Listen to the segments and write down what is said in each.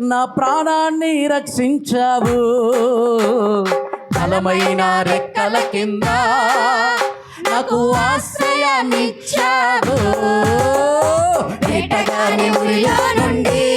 నా ప్రాణాన్ని రక్షించావు. బలమైన రెక్కల కింద నాకు ఆశ్రయాన్నిచ్చావు. నుండి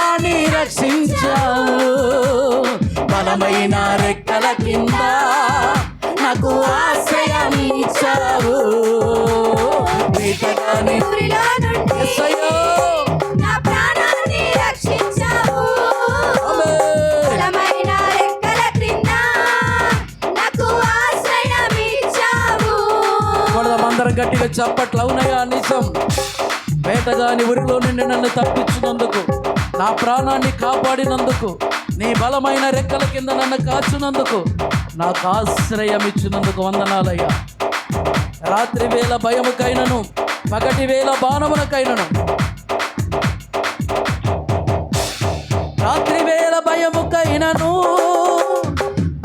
ప్రాణాన్ని రక్షించావు. బలమైన రెక్కల కింద నాకు ఆశ్రయం ఇచ్చావు. వీటగాని గట్టిగా చప్పట్లు అవునయా నిజం. వేటగాని ఊరిలో నుండి నన్ను తప్పించినందుకు. నా ప్రాణాన్ని కాపాడినందుకు నీ బలమైన రెక్కల కింద నన్ను కాచునందుకు నాకు ఆశ్రయం ఇచ్చినందుకు వందనాలయ్యా. రాత్రి వేళ భయముకైనను పగటి వేళ బాణమునకైనను రాత్రి వేళ భయముకైనను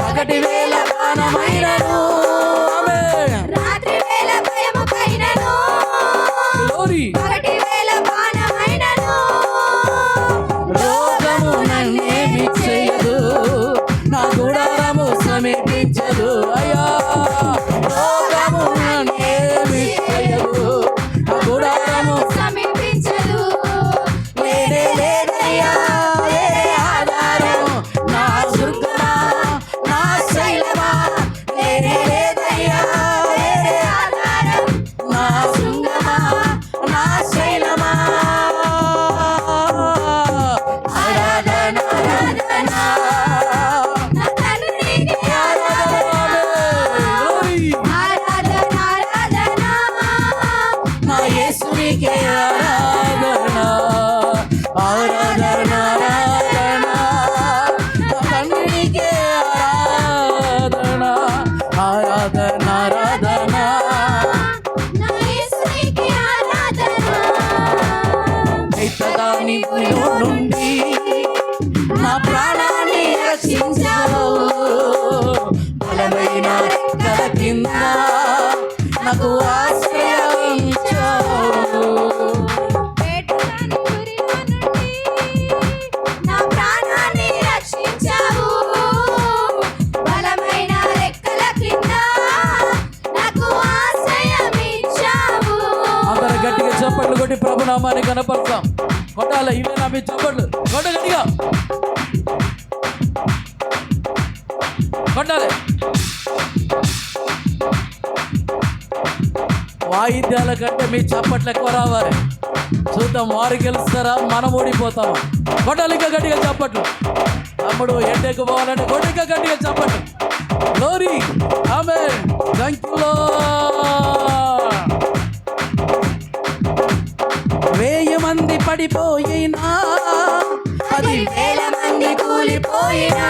పగటి వేళ బాణమైనను. ఆరాధన ఆరాధన. మితదాని నుండి నా ప్రాణాన్ని రక్షించావు. బలమైన కల కింద నామాన్ని కనపడతాం కొట్టాల? ఇవే నా మీ చప్పట్లు. కొట్టగట్టిగా కొట్టాలి. వాయిద్యాల కంటే మీ చప్పట్లు ఎక్కువ రావాలి. చూద్దాం వారు గెలుస్తారా? మనం ఓడిపోతామా? కొట్టాలి ఇంకా గట్టిగా చప్పట్లు. తమ్ముడు ఎండకు పోవాలంటే కొట్టిగా గట్టిగా చప్పట్లు. లోరీ ఆమె థ్యాంక్ యూ మంది పడిపోయినా పది వేల మంది కూలిపోయినా.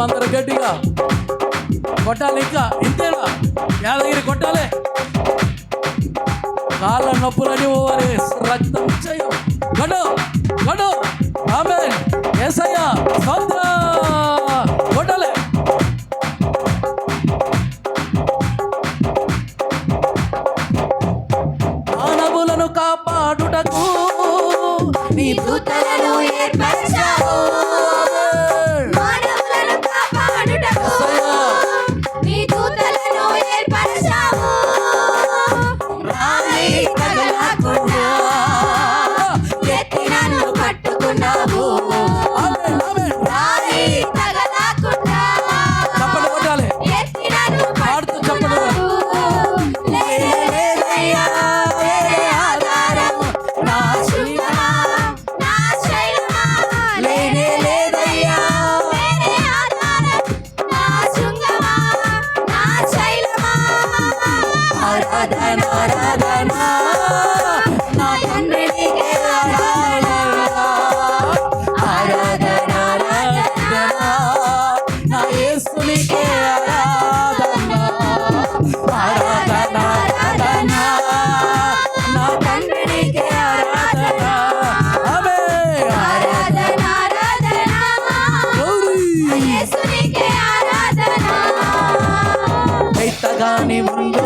కొడదాం అందరూ గట్టిగా కొట్టాలి ఇంకా ఇంతేనా? యాదగిరి కొట్టాలి. కాళ్ళ నొప్పులని ఓవరి రక్తం చేయం గడు గడు ఆమె ఏసయ్య సౌద్ర కానీ ముందు